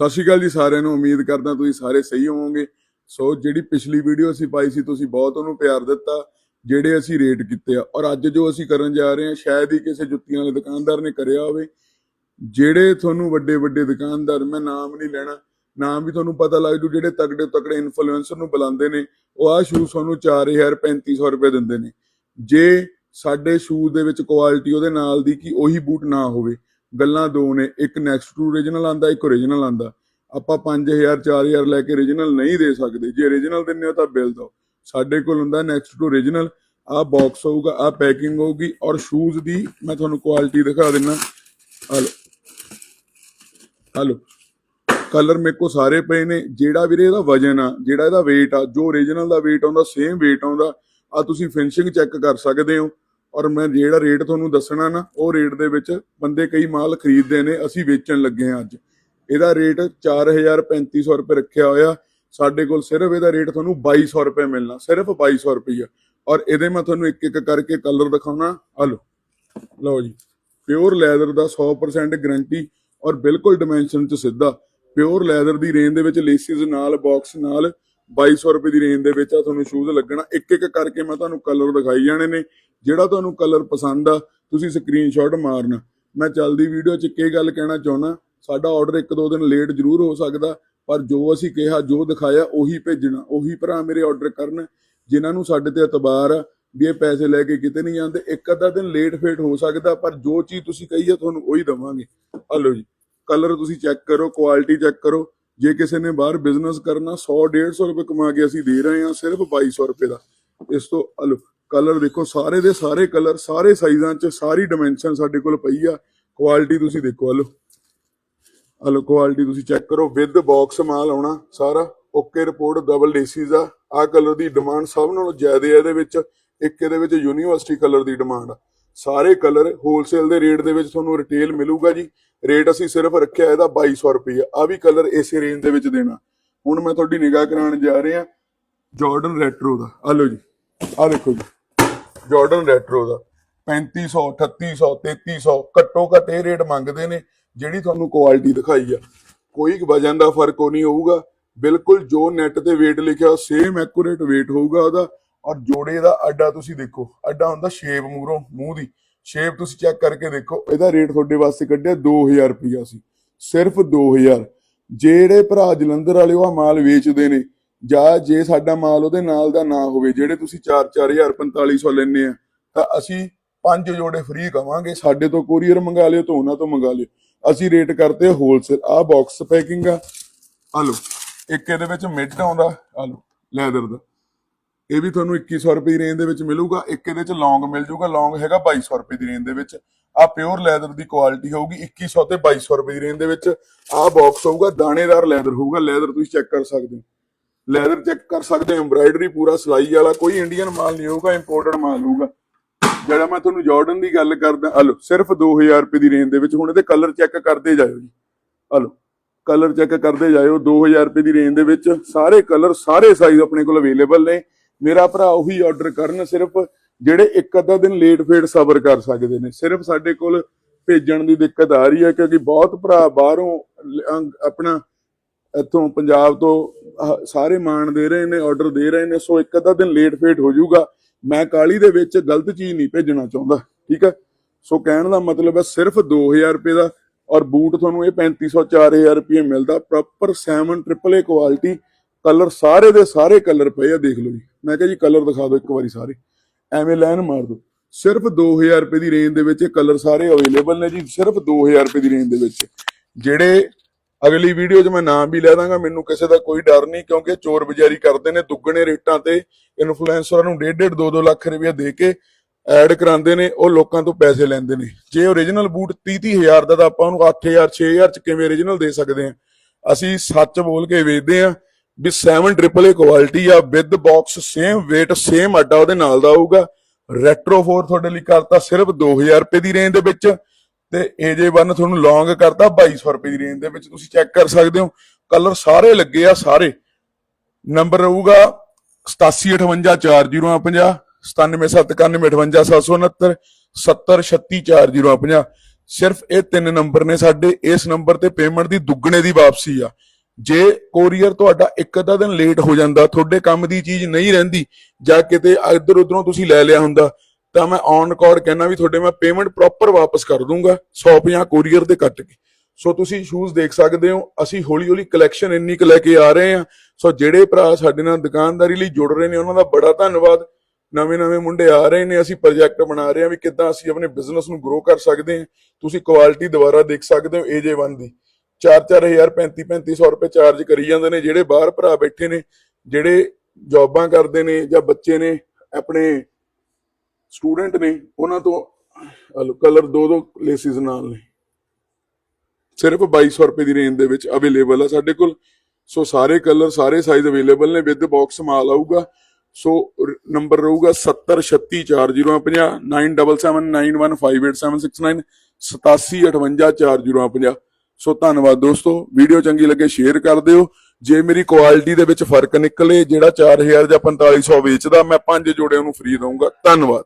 ਸਤਿ ਸ਼੍ਰੀ ਅਕਾਲ ਜੀ ਸਾਰਿਆਂ ਨੂੰ, ਉਮੀਦ ਕਰਦਾ ਤੁਸੀਂ ਸਾਰੇ ਸਹੀ ਹੋਵੋਗੇ। ਸੋ ਜਿਹੜੀ ਪਿਛਲੀ ਵੀਡੀਓ ਅਸੀਂ ਪਾਈ ਸੀ, ਤੁਸੀਂ ਬਹੁਤ ਉਹਨੂੰ ਪਿਆਰ ਦਿੱਤਾ, ਜਿਹੜੇ ਅਸੀਂ ਰੇਟ ਕੀਤੇ ਆ। ਔਰ ਅੱਜ ਜੋ ਅਸੀਂ ਕਰਨ ਜਾ ਰਹੇ ਹਾਂ, ਸ਼ਾਇਦ ਹੀ ਕਿਸੇ ਜੁੱਤੀਆਂ ਵਾਲੇ ਦੁਕਾਨਦਾਰ ਨੇ ਕਰਿਆ ਹੋਵੇ। ਜਿਹੜੇ ਤੁਹਾਨੂੰ ਵੱਡੇ ਵੱਡੇ ਦੁਕਾਨਦਾਰ, ਮੈਂ ਨਾਮ ਨਹੀਂ ਲੈਣਾ, ਨਾਮ ਵੀ ਤੁਹਾਨੂੰ ਪਤਾ ਲੱਗ ਜੂ, ਜਿਹੜੇ ਤਕੜੇ ਤਕੜੇ ਇਨਫਲੂਐਂਸਰ ਨੂੰ ਬੁਲਾਉਂਦੇ ਨੇ, ਉਹ ਆਹ ਸ਼ੂਜ਼ ਤੁਹਾਨੂੰ 4000 3500 ਰੁਪਏ ਦਿੰਦੇ ਨੇ। ਜੇ ਸਾਡੇ ਸ਼ੂਜ਼ ਦੇ ਵਿੱਚ ਕੁਆਲਿਟੀ ਉਹਦੇ ਨਾਲ ਦੀ ਕਿ ਉਹੀ ਬੂਟ ਨਾ ਹੋਵੇ ਗੱਲਾਂ ਦੋ ਨੇ, ਇੱਕ ਨੈਕਸਟ ਟੂ origignal ਆਂਦਾ, ਇੱਕ origignal ਆਂਦਾ। ਆਪਾਂ 5000 4000 ਲੈ ਕੇ origignal ਨਹੀਂ ਦੇ ਸਕਦੇ। ਜੇ origignal ਦਿੰਨੇ ਹੋ ਤਾਂ ਬਿੱਲ ਦਿਓ ਸਾਡੇ ਕੋਲ ਹੁੰਦਾ ਨੈਕਸਟ ਟੂ origignal ਆਹ ਬਾਕਸ ਹੋਊਗਾ ਆਹ ਪੈਕਿੰਗ ਹੋਊਗੀ ਔਰ ਸ਼ੂਜ਼ ਦੀ ਮੈਂ ਤੁਹਾਨੂੰ ਕੁਆਲਿਟੀ ਦਿਖਾ ਦਿੰਨਾ। ਹਲੋ। ਹਲੋ। ਕਲਰ ਮੇਰੇ ਕੋ ਸਾਰੇ ਪਏ ਨੇ। ਜਿਹੜਾ ਵੀਰੇ ਇਹਦਾ ਵਜਨ ਆ, ਜਿਹੜਾ ਇਹਦਾ weight ਆ, ਜੋ origignal ਦਾ weight ਆਉਂਦਾ ਸੇਮ weight ਆਉਂਦਾ। ਆ ਤੁਸੀਂ ਫਿਨਿਸ਼ਿੰਗ ਚੈੱਕ ਕਰ ਸਕਦੇ ਹੋ। ਔਰ ਮੈਂ ਜਿਹੜਾ ਰੇਟ ਤੁਹਾਨੂੰ ਦੱਸਣਾ ਨਾ, ਉਹ ਰੇਟ ਦੇ ਵਿੱਚ ਬੰਦੇ ਕਈ ਮਾਲ ਖਰੀਦਦੇ ਨੇ, ਅਸੀਂ ਵੇਚਣ ਲੱਗੇ ਆ ਅੱਜ। ਇਹਦਾ ਰੇਟ 4350 ਰੁਪਏ ਰੱਖਿਆ ਹੋਇਆ। ਸਾਡੇ ਕੋਲ ਸਿਰਫ ਇਹਦਾ ਰੇਟ ਤੁਹਾਨੂੰ 2200 ਰੁਪਏ ਮਿਲਣਾ, ਸਿਰਫ 2200 ਰੁਪਏ ਔਰ ਇਹਦੇ ਮੈਂ ਤੁਹਾਨੂੰ ਇੱਕ ਇੱਕ ਕਰਕੇ ਕਲਰ ਦਿਖਾਉਣਾ। ਆ ਲਓ। ਲਓ ਜੀ। ਪਿਓਰ ਲੈਦਰ ਦਾ 100% ਗਾਰੰਟੀ ਔਰ ਬਿਲਕੁਲ ਡਾਈਮੈਂਸ਼ਨ ਚ ਸਿੱਧਾ। ਪਿਓਰ ਲੈਦਰ ਦੀ ਰੇਂਜ ਦੇ ਵਿੱਚ ਲੇਸਿਸ ਨਾਲ ਬਾਕਸ ਨਾਲ 2200 ਰੁਪਏ ਦੀ ਰੇਂਜ ਦੇ ਵਿੱਚ ਆ, ਤੁਹਾਨੂੰ ਸ਼ੂਜ਼ ਲੱਗਣਾ। ਇੱਕ ਇੱਕ ਕਰਕੇ ਮੈਂ ਤੁਹਾਨੂੰ ਕਲਰ ਦਿਖਾਈ ਜਾਣੇ ਨੇ। ਜਿਹੜਾ ਤੁਹਾਨੂੰ ਕਲਰ ਪਸੰਦ ਆ, ਤੁਸੀਂ ਸਕਰੀਨਸ਼ਾਟ ਮਾਰਨਾ। ਮੈਂ ਚੱਲਦੀ ਵੀਡੀਓ 'ਚ ਇੱਕ ਗੱਲ ਕਹਿਣਾ ਚਾਹੁੰਦਾ, ਸਾਡਾ ਆਰਡਰ ਇੱਕ ਦੋ ਦਿਨ ਲੇਟ ਜ਼ਰੂਰ ਹੋ ਸਕਦਾ, ਪਰ ਜੋ ਅਸੀਂ ਕਿਹਾ, ਜੋ ਦਿਖਾਇਆ, ਉਹੀ ਭੇਜਣਾ। ਉਹੀ ਭਰਾ ਮੇਰੇ ਆਰਡਰ ਕਰਨ, ਜਿਨ੍ਹਾਂ ਨੂੰ ਸਾਡੇ ਤੇ ਇਤਬਾਰ ਆ, ਵੀ ਇਹ ਪੈਸੇ ਲੈ ਕੇ ਕਿਤੇ ਨਹੀਂ ਜਾਂਦੇ। ਇੱਕ ਅੱਧਾ ਦਿਨ ਲੇਟ ਫੇਟ ਹੋ ਸਕਦਾ, ਪਰ ਜੋ ਚੀਜ਼ ਤੁਸੀਂ ਕਹੀ ਆ, ਤੁਹਾਨੂੰ ਉਹੀ ਦਵਾਂਗੇ। ਆ ਲਓ ਜੀ ਕਲਰ ਤੁਸੀਂ ਚੈੱਕ ਕਰੋ ਕੁਆਲਿਟੀ ਚੈੱਕ ਕਰੋ। ਜੇ ਕਿਸੇ ਨੇ ਬਾਹਰ ਬਿਜ਼ਨਸ ਕਰਨਾ 100 150 ਰੁਪਏ ਕਮਾ ਕੇ ਅਸੀਂ ਦੇ ਰਹੇ ਹਾਂ ਸਿਰਫ 2200 ਰੁਪਏ ਦਾ। ਇਸ ਤੋਂ ਕਲਰ ਦੇਖੋ, ਸਾਰੇ ਦੇ ਸਾਰੇ ਕਲਰ ਸਾਰੇ ਸਾਈਜ਼ਾਂ 'ਚ ਸਾਰੀ ਡਾਈਮੈਂਸ਼ਨ ਸਾਡੇ ਕੋਲ ਪਈ ਆ। ਕੁਆਲਿਟੀ ਤੁਸੀਂ ਦੇਖੋ ਆ ਲਓ ਕੁਆਲਿਟੀ ਤੁਸੀਂ ਚੈੱਕ ਕਰੋ। ਵਿਦ ਬਾਕਸ ਮਾਲ ਆਉਣਾ ਸਾਰਾ। ਓਕੇ ਰਿਪੋਰਟ ਡਬਲ ਏਸੀਜ਼ ਆ। ਆ ਕਲਰ ਦੀ ਡਿਮਾਂਡ ਸਭ ਨਾਲੋਂ ਜ਼ਿਆਦਾ ਹੈ ਇਹਦੇ ਵਿੱਚ। ਇੱਕ ਇਹਦੇ ਵਿੱਚ ਯੂਨੀਵਰਸਿਟੀ ਕਲਰ ਦੀ ਡਿਮਾਂਡ ਆ। ਸਾਰੇ ਕਲਰ ਹੋਲਸੇਲ ਦੇ ਰੇਟ ਦੇ ਵਿੱਚ ਤੁਹਾਨੂੰ ਰਿਟੇਲ ਮਿਲੂਗਾ ਜੀ। ਰੇਟ ਅਸੀਂ ਸਿਰਫ ਰੱਖਿਆ ਇਹਦਾ 2200 ਰੁਪਏ ਆ ਵੀ ਕਲਰ ਇਸੇ ਰੇਂਜ ਦੇ ਵਿੱਚ ਦੇਣਾ। ਹੁਣ ਮੈਂ ਤੁਹਾਡੀ ਨਿਗਾਹ ਕਰਾਉਣ ਜਾ ਰਿਹਾ ਜਾਰਡਨ ਰੈਟਰੋ ਦਾ। ਆ ਲਓ ਜੀ। ਆ ਦੇਖੋ ਜੀ। ਜਾਰਡਨ ਰੈਟਰੋ ਦਾ। 3500 3800 3300 ਘੱਟੋ ਘੱਟ ਇਹ ਰੇਟ ਮੰਗਦੇ ਨੇ, ਜਿਹੜੀ ਤੁਹਾਨੂੰ ਕੁਆਲਿਟੀ ਦਿਖਾਈ ਆ। ਕੋਈ ਵਜਨ ਦਾ ਫ਼ਰਕ ਉਹ ਨਹੀਂ ਹੋਊਗਾ। ਬਿਲਕੁਲ ਜੋ ਨੈਟ ਤੇ weight ਲਿਖਿਆ ਸੇਮ ਐਕੂਰੇਟ weight ਹੋਊਗਾ ਉਹਦਾ। ਔਰ ਜੋੜੇ ਦਾ ਅੱਡਾ ਤੁਸੀਂ ਦੇਖੋ, ਅੱਡਾ ਹੁੰਦਾ ਸ਼ੇਪ ਮੂਹਰੋਂ, ਮੂੰਹ ਦੀ। ਸ਼ੇਪ ਤੁਸੀਂ ਚੈੱਕ ਕਰਕੇ ਦੇਖੋ, ਇਹਦਾ ਰੇਟ ਤੁਹਾਡੇ ਵਾਸਤੇ ਕੱਢਿਆ 2000 ਰੁਪਇਆ ਸੀ। ਸਿਰਫ 2000 ਜਿਹੜੇ ਭਰਾ ਜਲੰਧਰ ਵਾਲੇ ਉਹ ਆਹ ਮਾਲ ਵੇਚਦੇ ਨੇ, ਜਾਂ ਜੇ ਸਾਡਾ ਮਾਲ ਉਹਦੇ ਨਾਲ ਦਾ ਨਾ ਹੋਵੇ, ਜਿਹੜੇ ਤੁਸੀਂ 4-4000 4500 ਲੈਣੇ ਆ, ਤਾਂ ਅਸੀਂ ਪੰਜ ਜੋੜੇ ਫ੍ਰੀ ਕਵਾਂਗੇ। ਸਾਡੇ ਤੋਂ ਕੋਰੀਅਰ ਮੰਗਾ ਲਿਓ ਤੋਂ ਉਹਨਾਂ ਤੋਂ ਮੰਗਾ ਲਿਓ। ਅਸੀਂ ਰੇਟ ਕਰਤੇ ਹੋਲਸੇਲ ਆਹ ਬਾਕਸ ਪੈਕਿੰਗ ਆ। ਆ ਲਓ, ਇੱਕ ਇਹਦੇ ਵਿੱਚ ਮਿੱਟ ਆਉਂਦਾ। ਆ ਲਓ ਲੈਦਰ ਦਾ। ਇਹ ਵੀ ਤੁਹਾਨੂੰ 2100 ਰੁਪਏ ਦੀ ਰੇਂਜ ਦੇ ਵਿੱਚ ਮਿਲੂਗਾ। ਇੱਕ ਇਹਦੇ ਚ ਲੌਂਗ ਮਿਲ ਜਾਊਗਾ ਲੌਂਗ ਹੈਗਾ 2200 ਰੁਪਏ ਦੀ ਰੇਂਜ ਦੇ ਵਿੱਚ। ਆ ਪਿਓਰ ਲੈਦਰ ਦੀ ਕੁਆਲਿਟੀ ਹੋਊਗੀ 2100 ਤੇ 2200 ਰੁਪਏ ਦੀ ਰੇਂਜ ਦੇ ਵਿੱਚ। ਆ ਬਾਕਸ ਹੋਊਗਾ, ਦਾਣੇਦਾਰ ਲੈਦਰ ਹੋਊਗਾ। ਲੈਦਰ ਤੁਸੀਂ ਚੈੱਕ ਕਰ ਸਕਦੇ ਹੋ। ਲੈਦਰ ਚੈੱਕ ਕਰ ਸਕਦੇ ਹੋ। ਐਮਬਰਾਇਡਰੀ ਪੂਰਾ ਸਲਾਈ ਵਾਲਾ, ਕੋਈ ਇੰਡੀਅਨ ਮਾਲ ਨਹੀਂ ਹੋਊਗਾ ਇੰਪੋਰਟਡ ਮਾਲ ਹੋਊਗਾ। ਜਿਹੜਾ ਮੈਂ ਤੁਹਾਨੂੰ ਜਾਰਡਨ ਦੀ ਗੱਲ ਕਰਦਾ, ਹਲੋ, ਸਿਰਫ 2000 ਰੁਪਏ ਦੀ ਰੇਂਜ ਦੇ ਵਿੱਚ। ਹੁਣ ਇਹਦੇ ਕਲਰ ਚੈੱਕ ਕਰਦੇ ਜਾਇਓ ਜੀ। ਹਲੋ ਕਲਰ ਚੈੱਕ ਕਰਦੇ ਜਾਇਓ। 2000 ਰੁਪਏ ਦੀ ਰੇਂਜ ਦੇ ਵਿੱਚ ਸਾਰੇ ਕਲਰ ਸਾਰੇ ਸਾਈਜ਼ ਆਪਣੇ ਕੋਲ ਅਵੇਲੇਬਲ ਨੇ। ਮੇਰਾ ਭਰਾ ਉਹੀ ਆਰਡਰ ਕਰਨ ਸਿਰਫ ਜਿਹੜੇ ਇੱਕ ਅੱਧਾ ਦਿਨ ਲੇਟ ਫੇਟ ਸਬਰ ਕਰ ਸਕਦੇ ਨੇ। ਸਿਰਫ ਸਾਡੇ ਕੋਲ ਭੇਜਣ ਦੀ ਦਿੱਕਤ ਆ ਰਹੀ ਹੈ ਕਿਉਂਕਿ ਬਹੁਤ ਭਰਾ ਬਾਹਰੋਂ ਆਪਣਾ ਇੱਥੋਂ ਪੰਜਾਬ ਤੋਂ ਸਾਰੇ ਮਾਣ ਦੇ ਰਹੇ ਨੇ ਆਰਡਰ ਦੇ ਰਹੇ ਨੇ, ਸੋ ਇੱਕ ਅੱਧਾ ਦਿਨ ਲੇਟ ਫੇਟ ਹੋ ਜਾਊਗਾ। ਮੈਂ ਕਾਲੀ ਦੇ ਵਿੱਚ ਗਲਤ ਚੀਜ਼ ਨਹੀਂ ਭੇਜਣਾ ਚਾਹੁੰਦਾ, ਠੀਕ ਹੈ? ਸੋ ਕਹਿਣ ਦਾ ਮਤਲਬ ਹੈ ਸਿਰਫ 2000 ਰੁਪਏ ਦਾ ਔਰ ਬੂਟ ਤੁਹਾਨੂੰ ਇਹ 3500 4000 ਰੁਪਏ ਮਿਲਦਾ proper 7 triple A quality colour ਸਾਰੇ ਦੇ ਸਾਰੇ ਕਲਰ ਪਏ ਆ, ਦੇਖ ਲਓ ਜੀ। ਮੈਂ ਕਿਹਾ ਜੀ ਕਲਰ ਦਿਖਾ ਦਿਓ ਇੱਕ ਵਾਰੀ ਸਾਰੇ। ਐਵੇਂ ਲਾਈਨ ਮਾਰ ਦਿਓ। ਸਿਰਫ 2000 ਰੁਪਏ ਦੀ ਰੇਂਜ ਦੇ ਵਿੱਚ ਇਹ ਕਲਰ ਸਾਰੇ ਅਵੇਲੇਬਲ ਨੇ ਜੀ। ਸਿਰਫ 2000 ਰੁਪਏ ਦੀ ਰੇਂਜ ਦੇ ਵਿੱਚ। ਜਿਹੜੇ ਅਗਲੀ ਵੀਡੀਓ 'ਚ ਮੈਂ ਨਾਮ ਵੀ ਲੈ ਦਾਂਗਾ, ਮੈਨੂੰ ਕਿਸੇ ਦਾ ਕੋਈ ਡਰ ਨਹੀਂ, ਕਿਉਂਕਿ ਚੋਰ ਬਜ਼ਾਰੀ ਕਰਦੇ ਨੇ, ਦੁੱਗਣੇ ਰੇਟਾਂ ਤੇ ਇਨਫਲੂਐਂਸਰਾਂ ਨੂੰ 1.5 2-2 ਲੱਖ ਰੁਪਏ ਦੇ ਕੇ ਐਡ ਕਰਾਉਂਦੇ ਨੇ, ਉਹ ਲੋਕਾਂ ਤੋਂ ਪੈਸੇ ਲੈਂਦੇ ਨੇ। ਜੇ ਓਰੀਜਨਲ ਬੂਟ 30 ਹਜ਼ਾਰ ਦਾ ਤਾਂ ਆਪਾਂ ਉਹਨੂੰ 8000 6000 ਚ ਕਿਵੇਂ ਓਰੀਜਨਲ ਦੇ ਸਕਦੇ ਆ ਅਸੀਂ ਸੱਚ ਬੋਲ ਕੇ ਵੇਚਦੇ ਆ ਵੀ 7 ਟ੍ਰਿਪਲ ਏ ਕੁਆਲਿਟੀ ਆ with box same weight same ਅੱਡਾ ਉਹਦੇ ਨਾਲ ਦਾ ਆਊਗਾ। ਰੈਟਰੋ 4 ਤੁਹਾਡੇ ਲਈ ਕਰਤਾ ਸਿਰਫ 2000 ਰੁਪਏ ਦੀ ਰੇਂਜ ਦੇ ਵਿੱਚ। ਤੇ AJ1 ਤੁਹਾਨੂੰ ਲੌਂਗ ਕਰਤਾ 2200 ਰੁਪਏ ਦੀ ਰੇਂਜ ਦੇ ਵਿੱਚ। ਤੁਸੀਂ ਚੈੱਕ ਕਰ ਸਕਦੇ ਹੋ ਕਲਰ ਸਾਰੇ ਲੱਗੇ ਆ, ਸਾਰੇ। ਨੰਬਰ ਰਹੂਗਾ 87584050 9779158 7036450 ਸਿਰਫ ਇਹ ਤਿੰਨ ਨੰਬਰ ਨੇ ਸਾਡੇ। ਇਸ ਨੰਬਰ ਤੇ ਪੇਮੈਂਟ ਦੀ ਦੁੱਗਣੇ ਦੀ ਵਾਪਸੀ ਆ। ਜੇ ਕੋਰੀਅਰ ਤੁਹਾਡਾ ਇੱਕ ਅੱਧਾ ਦਿਨ ਲੇਟ ਹੋ ਜਾਂਦਾ, ਤੁਹਾਡੇ ਕੰਮ ਦੀ ਚੀਜ਼ ਨਹੀਂ ਰਹਿੰਦੀ, ਜਾਂ ਕਿਤੇ ਇੱਧਰ ਉਧਰੋਂ ਤੁਸੀਂ ਲੈ ਲਿਆ ਹੁੰਦਾ, ਤਾਂ ਮੈਂ ਔਨ ਰਿਕਾਰਡ ਕਹਿਣਾ ਵੀ ਤੁਹਾਡੇ ਮੈਂ ਪੇਮੈਂਟ ਪ੍ਰੋਪਰ ਵਾਪਸ ਕਰ ਦੂੰਗਾ 150 ਕੋਰੀਅਰ ਦੇ ਕੱਟ ਕੇ। ਸੋ ਤੁਸੀਂ ਸ਼ੂਜ਼ ਦੇਖ ਸਕਦੇ ਹੋ, ਅਸੀਂ ਹੌਲੀ ਹੌਲੀ ਕਲੈਕਸ਼ਨ ਇੰਨੀ ਕੁ ਲੈ ਕੇ ਆ ਰਹੇ ਹਾਂ। ਸੋ ਜਿਹੜੇ ਭਰਾ ਸਾਡੇ ਨਾਲ ਦੁਕਾਨਦਾਰੀ ਲਈ ਜੁੜ ਰਹੇ ਨੇ, ਉਹਨਾਂ ਦਾ ਬੜਾ ਧੰਨਵਾਦ। ਨਵੇਂ ਨਵੇਂ ਮੁੰਡੇ ਆ ਰਹੇ ਨੇ, ਅਸੀਂ ਪ੍ਰੋਜੈਕਟ ਬਣਾ ਰਹੇ ਹਾਂ ਵੀ ਕਿੱਦਾਂ ਅਸੀਂ ਆਪਣੇ ਬਿਜ਼ਨਸ ਨੂੰ ਗਰੋ ਕਰ ਸਕਦੇ ਹਾਂ। ਤੁਸੀਂ ਕੁਆਲਿਟੀ ਦੁਬਾਰਾ ਦੇਖ ਸਕਦੇ ਹੋ AJ1 ਦੀ। 4-4000 35-3500 ਰੁਪਏ ਚਾਰਜ ਕਰੀ ਜਾਂਦੇ ਨੇ, ਜਿਹੜੇ ਬਾਹਰ ਭਰਾ ਬੈਠੇ ਨੇ, ਜਿਹੜੇ ਜੌਬਾਂ ਕਰਦੇ ਨੇ ਜਾਂ ਬੱਚੇ ਨੇ, ਆਪਣੇ ਸਟੂਡੈਂਟ ਨੇ, ਉਹਨਾਂ ਤੋਂ ਕਲਰ ਦੋ ਦੋ ਲੇਸਿਸ ਨਾਲ ਨੇ। ਸਿਰਫ 2200 ਰੁਪਏ ਦੀ ਰੇਂਜ ਦੇ ਵਿੱਚ ਅਵੇਲੇਬਲ ਆ ਸਾਡੇ ਕੋਲ। ਸੋ ਸਾਰੇ ਕਲਰ ਸਾਰੇ ਸਾਈਜ਼ ਅਵੇਲੇਬਲ ਨੇ ਵਿਦ ਬਾਕਸ ਮਾਲ ਆਊਗਾ। ਸੋ ਨੰਬਰ ਰਹੂਗਾ 70364050 9779158769 87584050 ਸੋ ਧੰਨਵਾਦ ਦੋਸਤੋ। ਵੀਡੀਓ ਚੰਗੀ ਲੱਗੇ ਸ਼ੇਅਰ ਕਰ ਦਿਓ। ਜੇ ਮੇਰੀ ਕੁਆਲਿਟੀ ਦੇ ਵਿੱਚ ਫ਼ਰਕ ਨਿਕਲੇ, ਜਿਹੜਾ 4000 ਜਾਂ 4500 ਵੇਚਦਾ, ਮੈਂ ਪੰਜ ਜੋੜਿਆਂ ਨੂੰ ਫ੍ਰੀ ਦਊਂਗਾ। ਧੰਨਵਾਦ।